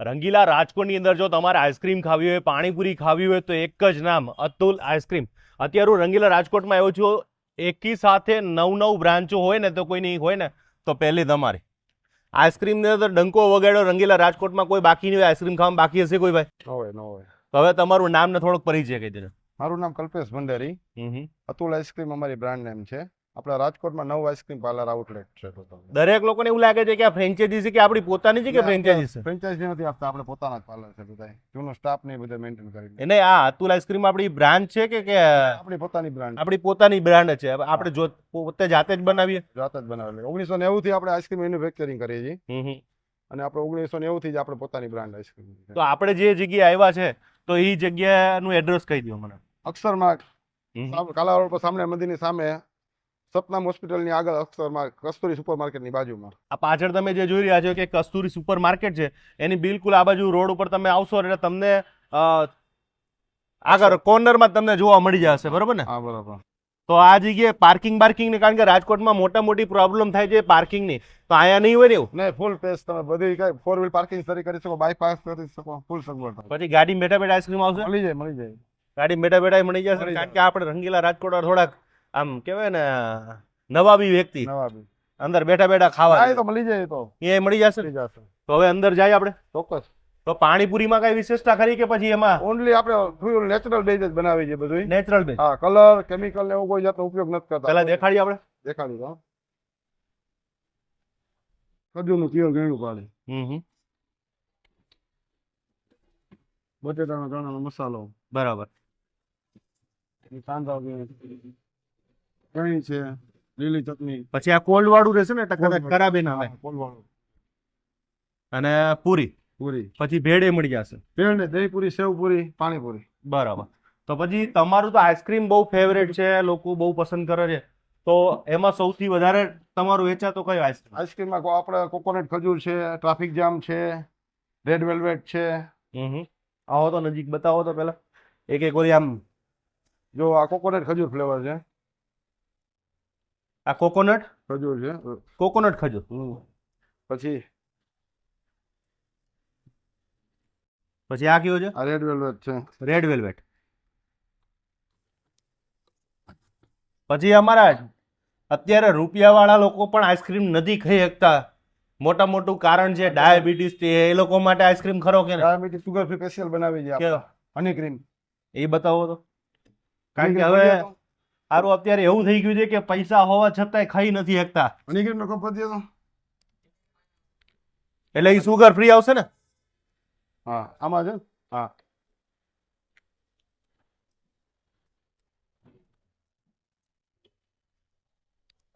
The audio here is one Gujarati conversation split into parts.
રંગીલા રાજકોટની અંદર જો તમારે આઈસ્ક્રીમ ખાવી હોય પાણીપુરી ખાવી હોય તો એક જ નામ અતુલ આઈસ્ક્રીમ. અત્યારે હું રંગીલા રાજકોટમાં આવ્યો છું એકી સાથે નવ નવ બ્રાન્ચો હોય ને તો કોઈની હોય ને તો પહેલી તમારી. આઈસ્ક્રીમની અંદર ડંકો વગાડ્યો રંગીલા રાજકોટમાં કોઈ બાકી નહીં હોય આઈસ્ક્રીમ ખાવામાં બાકી હશે કોઈ ભાઈ? હોય ન હોય. તો હવે તમારું નામ ને થોડોક પરિચય કહી દેજો. મારું નામ કલ્પેશ ભંડારી. અતુલ આઈસ્ક્રીમ અમારી બ્રાન્ડ નેમ છે. આપણા રાજકોટમાં નવ આઈસ્ક્રીમ પાર્લર આઉટલેટ છે. દરેક લોકોને એવું લાગે છે કે આ ફ્રેન્ચાઇઝી છે કે આપણી પોતાની છે કે ફ્રેન્ચાઇઝી છે? ફ્રેન્ચાઇઝી નથી આપતા આપણે પોતાના જ પાર્લર છે બધા જૂનો સ્ટાફ ને બધા મેન્ટેન કરીને. એને આ અતુલ આઈસ્ક્રીમ આપણી બ્રાન્ડ છે કે કે આપણી પોતાની બ્રાન્ડ આપણી પોતાની બ્રાન્ડ છે. આપણે જો પોતે જાતે જ બનાવીએ. જાત જ બનાવેલી ઓગણીસો નેવું થી આપણે આઈસ્ક્રીમ મેન્યુફેક્ચરિંગ કરીએ છીએ. અને આપણે ઓગણીસો નેવું થી જ આપણે પોતાની બ્રાન્ડ આઈસ્ક્રીમ તો આપણે જે જગ્યાએ આવ્યા છે તો એ જગ્યાનું એડ્રેસ કહી દો મને. અક્ષરમાં કાલાવડ પર સામે મંદિરની સામે સતનામ હોસ્પિટલની આગળ અક્ષરમાં કસ્તુરી સુપર માર્કેટની બાજુમાં. આ પાછળ તમે જે જોઈ રહ્યા છો કે કસ્તુરી સુપર માર્કેટ છે એની બિલકુલ આ બાજુ રોડ ઉપર તમે આવશો એટલે તમને આગળ કોર્નરમાં તમને જોવા મળી જશે બરોબર ને? હા બરાબર. તો આ જગ્યાએ પાર્કિંગ બાર્કિંગની કારણ કે રાજકોટમાં મોટા મોટી પ્રોબ્લેમ થાય છે પાર્કિંગની. તો અહીંયા નહીં હોય ને એવું? નહીં ફૂલ પેસ તમે બધી કઈ ફોર વ્હીલ પાર્કિંગ સરી કરી શકો બાયપાસ કરી શકો ફૂલ સગવડ પછી ગાડી બેઠા બેઠા આઈસ્ક્રીમ આવશે? મળી જાય મળી જાય. ગાડી બેઠા બેઠા મળી જશે કારણ કે આપણે રંગીલા રાજકોટ થોડાક આમ કહેવાય ને નવાબી વ્યક્તિ. નવાબી. અંદર બેઠા બેઠા ખાવા તો મળી જાય તો. એ મળી જશે? તો હવે અંદર જાય આપણે? ચોક્કસ. તો પાણીપુરીમાં કઈ વિશેષતા ખરી કે પછી એમાં? ઓનલી આપણે નેચરલ બેઝ જ બનાવી છે બધું નેચરલ બેઝ હા કલર કેમિકલ ને એવું કોઈ જાતનો ઉપયોગ નથી કરતા. પહેલા દેખાડી આપણે. દેખાડી દો ખજૂરનું પ્યોર ગળ્યું પાડી. હમ હમ. બટેટાનો ચણાનો મસાલો. બરાબર. કાંદા કણી છે? લીલી ચટણી. પછી આ કોલ્ડ વાળું રહેશે ને એટલે ખરાબ ના આવે. કોલવાળું. અને પૂરી. પૂરી. પછી ભેળ મળી જશે. ભેળ ને દહીં પૂરી સેવ પૂરી પાણીપુરી. બરાબર. તો પછી તમારું તો આઈસ્ક્રીમ બહુ ફેવરેટ છે લોકો બહુ પસંદ કરે છે. તો એમાં સૌથી વધારે તમારું વેચાતો કયો આઈસ્ક્રીમ? આઈસ્ક્રીમમાં આપણે કોકોનટ ખજૂર છે ટ્રાફિક જામ છે રેડ વેલ્વેટ છે. આવો તો નજીક બતાવો તો પેલા એક એક ઓલી આમ. જો આ કોકોનટ ખજૂર ફ્લેવર છે. આ કોકોનટ? ખજૂર છે. કોકોનટ ખજૂર. પછી? પછી આ કયો છે? આ રેડ વેલ્વેટ છે. રેડ વેલ્વેટ પછી અમારા અત્યારે રૂપિયાવાળા લોકો પણ આઈસ્ક્રીમ નથી ખાઈ શકતા. મોટા મોટું કારણ છે ડાયાબિટીસ છે એ લોકો માટે આઈસ્ક્રીમ ખરો કે ડાયાબિટીસ સુગર ફ્રી સ્પેશિયલ બનાવી છે? હની ક્રીમ એ બતાવો તો. કારણ કે હવે સારું અત્યારે એવું થઈ ગયું છે કે પૈસા હોવા છતાંય ખાઈ નથી શકતા. હની ક્રીમ નો કપ તો. એટલે એ સુગર ફ્રી આવશે ને? હા આમાં છે હા.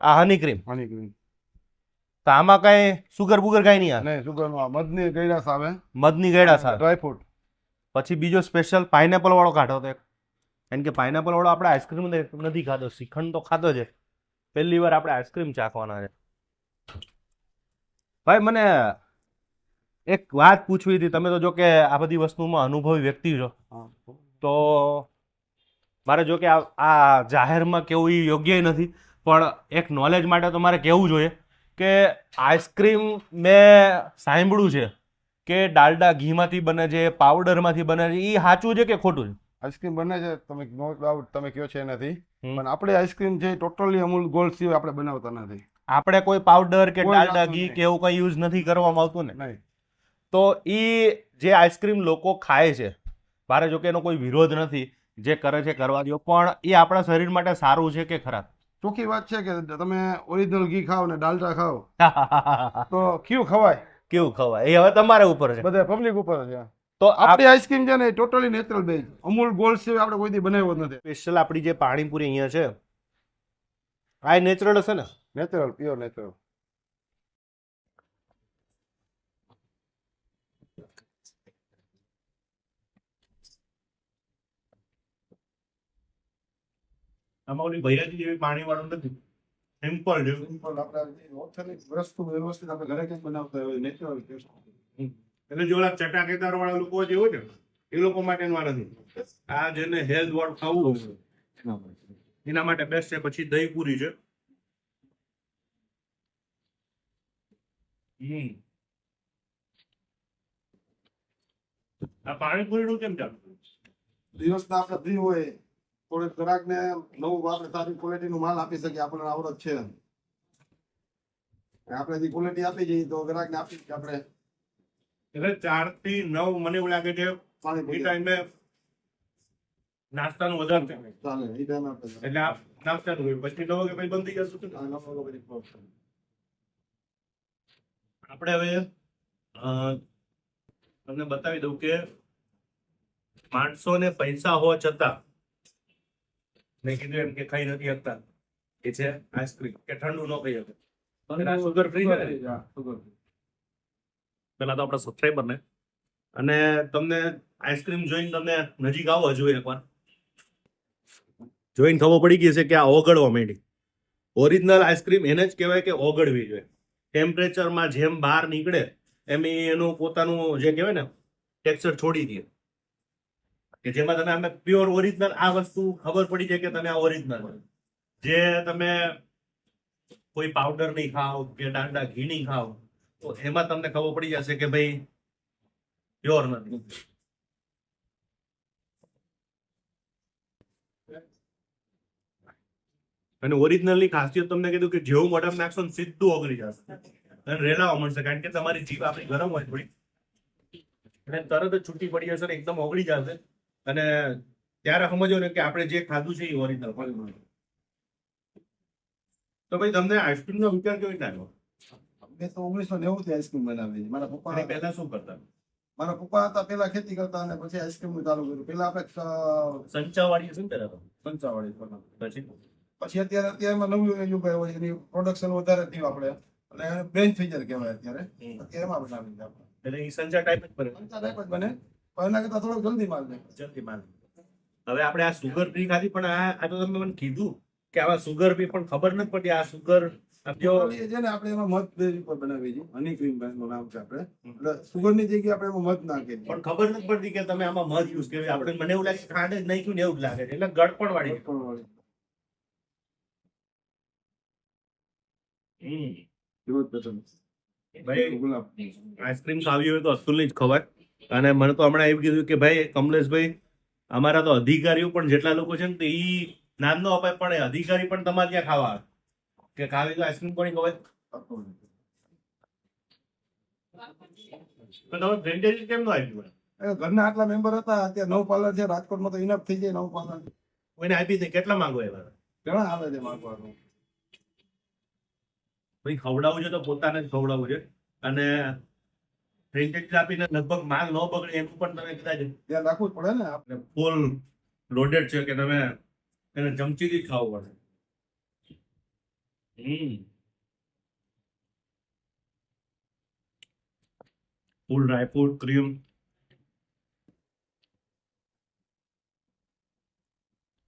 આ હની ક્રીમ હની ક્રીમ તો આમાં કઈ સુગર બુગર કઈ નહીં આવે? નહીં સુગર નો મધની ગૈરાસ આવે મધની ગળા સાથે ડ્રાય ફ્રૂટ પછી બીજો સ્પેશિયલ પાઇનેપલ વાળો કાઢો તો એક. કારણ કે પાઇનેપલ વાળો આપણે આઈસ્ક્રીમ નથી ખાધો શ્રીખંડ તો ખાધો છે. પહેલી વાર આપણે આઈસ્ક્રીમ ચાખવાના છે. ભાઈ મને એક વાત પૂછવી હતી. તમે તો જો કે આ બધી વસ્તુમાં અનુભવી વ્યક્તિ છો. તો મારે જો કે આ આ જાહેરમાં કેવું એ યોગ્ય નથી. પણ એક નોલેજ માટે તો મારે કહેવું જોઈએ કે આઈસ્ક્રીમ મેં સાંભળ્યું છે કે ડાલડા ઘીમાંથી બને છે પાવડરમાંથી બને છે. એ સાચું છે કે ખોટું છે? આઈસ્ક્રીમ બને છે તમે નો ડાઉટ તમે કયો છે નથી પણ આપણે આઈસ્ક્રીમ છે ટોટલી અમૂલ ગોલ્ડ સિવાય આપણે બનાવતા નથી. આપણે કોઈ પાવડર કે ડાલડા ઘી કે એવું કંઈ યુઝ નથી કરવામાં આવતું ને. નહીં. તો એ જે આઈસ્ક્રીમ લોકો ખાય છે મારે જો કે એનો કોઈ વિરોધ નથી જે કરે છે કરવા દો પણ એ આપણા શરીર માટે સારું છે કે ખરાબ? ચોખ્ખી વાત છે કે તમે ઓરિજિનલ ઘી ખાઓ ને ડાલડા ખાઓ તો કયું ખવાય? કેવું ખવાય? એ હવે તમારા ઉપર છે. બધા પબ્લિક ઉપર છે. તો આપ આપણી આઈસ્ક્રીમ છે ને totally natural base Amul gold સિવાય આપણે કોઈ દી બનાવ્યો નથી. સ્પેશિયલ આપણી જે પાણીપુરી અહીંયા છે આ નેચરલ હશે ને? Natural pure natural. આમાં ઓલી ભૈયાજી જેવી પાણી વાળું નથી. સિમ્પલ છે સિમ્પલ આપણે ઓથેન્ટિક વસ્તુ વ્યવસ્થિત આપણે ઘરે કંઈક બનાવતા હોય નેચરલ એટલે જો ચટા ચટાકેદાર વાળા લોકો જે હોય ને, એ લોકો માટેનું આ આ જેને હેલ્થ વાળું ખાવું એના માટે બેસ્ટ છે પછી દહીં પૂરી છે આ પાણીપુરીનું કેમ ચાલુ દિવસના આપણે ફ્રી હોય, થોડીક ગ્રાહકને નવું આપણે સારી ક્વોલિટીનું માલ આપી શકીએ, આપણને આવડત છે. આપણે જે ક્વોલિટી આપી જઈએ તો ગ્રાહકને આપી આપણે એટલે ચારથી નવ મને એવું લાગે છે એ ટાઈમે નાસ્તાનું વધારે એટલે આ પછી નવ કે પછી બંધ થઈ જશે. આપણે હવે તમને બતાવી દઉં કે માણસોને પૈસા હોવા છતાં મેં કીધું એમ કે ખાઈ નથી શકતા. એ છે આઈસ્ક્રીમ કે ઠંડુ ન ખાઈ શકે. સુગર ફ્રી છે ને? પેલા તો આપણા સબસ્ક્રાઈબરને અને તમને આઈસ્ક્રીમ જોઈને તમને નજીક આવો જોઈએ એકવાર. જોઈને ખબર પડી ગઈ છે કે આ ઓગળવા માંડી. ઓરિજિનલ આઈસ્ક્રીમ એને જ કહેવાય કે ઓગળવી જોઈએ. ટેમ્પરેચરમાં જેમ બહાર નીકળે, એમ એનું પોતાનું જે કહેવાય ને ટેક્સચર છોડી દે. કે જેમાં તમે અમે પ્યોર ઓરિજિનલ આ વસ્તુ ખબર પડી જાય કે તમે આ ઓરિજિનલ જે તમે કોઈ પાવડર નહીં ખાઓ કે ડાંડા ઘી નહીં ખાઓ તો એમાં તમને ખબર પડી જશે કે ભાઈ પ્યોર નથી. અને ઓરિજિનલની ખાસિયત તમને કીધું કે જેવું મોઢામાં નાખશો ને સીધું ઓગળી જશે. અને રેલાવા મળશે, કારણ કે તમારી જીભ આપણી ગરમ હોય થોડી. અને તરત જ છૂટી પડી જશે ને એકદમ ઓગળી જશે. અને ત્યારે સમજો ને કે આપણે જે ખાધું છે એ ઓરિજિનલ તો ભાઈ તમને આઈસ્ક્રીમનો વિચાર કેવી રીતે આવ્યો? મેં તો ઓગણીસો નેવું થી આઈસ્ક્રીમ બનાવી મારા પપ્પા પહેલા શું કરતા? મારા પપ્પા હતા પેલા ખેતી કરતા અને પછી આઈસ્ક્રીમનું ચાલુ કર્યું. પેલા આપણે સંચાવાળી શું પંચાવાળી પછી? પછી અત્યારે અત્યારમાં નવું યુગ આવ્યો એની પ્રોડક્શન વધારે થયું આપણે. અને બ્રેન ફીચર કહેવાય અત્યારે. અત્યારે એમાં બનાવી આપણે. એટલે એ સંચા ટાઈપ જ બને. સંચા ટાઈપ જ બને. પણ એના કરતા થોડો જલ્દી માલ બને જલ્દી માલ હવે આપણે આ સુગર ફ્રી ખાધી પણ આ આ તો તમે મને કીધું કે આવા સુગર ફ્રી પણ ખબર નથી પડતી. આ સુગર આપણે એમાં મધ ઉપર બનાવી છે હની ક્રીમનું છે આપણે. એટલે સુગરની જગ્યાએ આપણે એમાં મધ નાખીએ પણ ખબર નથી પડતી કે તમે આમાં મધ યુઝ કર્યું આપણે મને એવું લાગે ખાંડ જ નાખ્યું ને એવું જ લાગે એટલે ગળપણ વાળી ગળપણ વાળી. ગુલાબ. આઈસ્ક્રીમ ખાવી હોય તો અતુલની જ ખવાય અને મને તો હમણાં એવું કીધું કે ભાઈ કમલેશભાઈ અમારા તો અધિકારીઓ પણ જેટલા લોકો છે ને તે ઈ નામ નો અપાય પણ એ અધિકારી પણ તમારે ત્યાં ખાવા આવે. કે ખાવી તો આઈસ્ક્રીમ કોની તો તમે ફ્રેન્ચાઇઝી કેમ નો આપ્યું ઘરના આટલા મેમ્બર હતા અત્યારે નવ પાર્લર છે રાજકોટમાં તો ઇનફ થઈ જાય નવ પાર્લર. કોઈને આપી દે કેટલા માંગો એવા ઘણા આવે છે માંગવાનું. ભાઈ ખવડાવવું છે તો પોતાને જ ખવડાવવું છે. અને ફ્રેન્ચાઇઝી આપીને લગભગ માલ ન બગડે એનું પણ તમે કદાચ ધ્યાન રાખવું જ પડે ને આપણે. ફૂલ લોડેડ છે કે તમે એને ચમચીથી જ ખાવું પડે. હમ. ફૂલ ડ્રાયફ્રૂટ ક્રીમ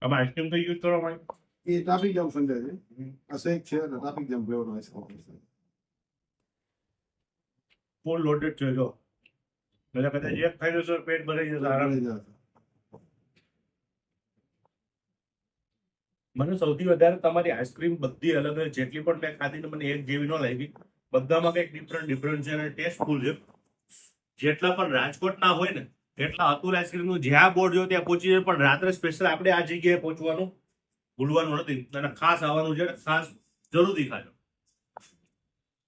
આમાં આઈસ્ક્રીમ તો યુઝ કરવા ભાઈ એ ટ્રાફિક જામ સંજય છે આ શેક છે traffic jam flavour ice cream full loaded છે. જો. એટલે કદાચ એક ખાઈ લેશો પેટ ભરાઈ જશે આરામ. મને સૌથી વધારે તમારી આઈસ્ક્રીમ બધી અલગ અલગ જેટલી પણ મેં ખાધી ને મને એક જેવી ન લાગી. બધામાં કંઈક ડિફરન્ટ ડિફરન્ટ છે અને ટેસ્ટફુલ છે. જેટલા પણ રાજકોટના હોય ને, એટલા અતુલ આઈસ્ક્રીમનું જ્યાં બોર્ડ જો ત્યાં પહોંચી જાય, પણ રાત્રે સ્પેશિયલ આપણે આ જગ્યાએ પહોંચવાનું ભૂલવાનું નથી. અને ખાસ આવવાનું છે ખાસ જરૂરથી ખાજો.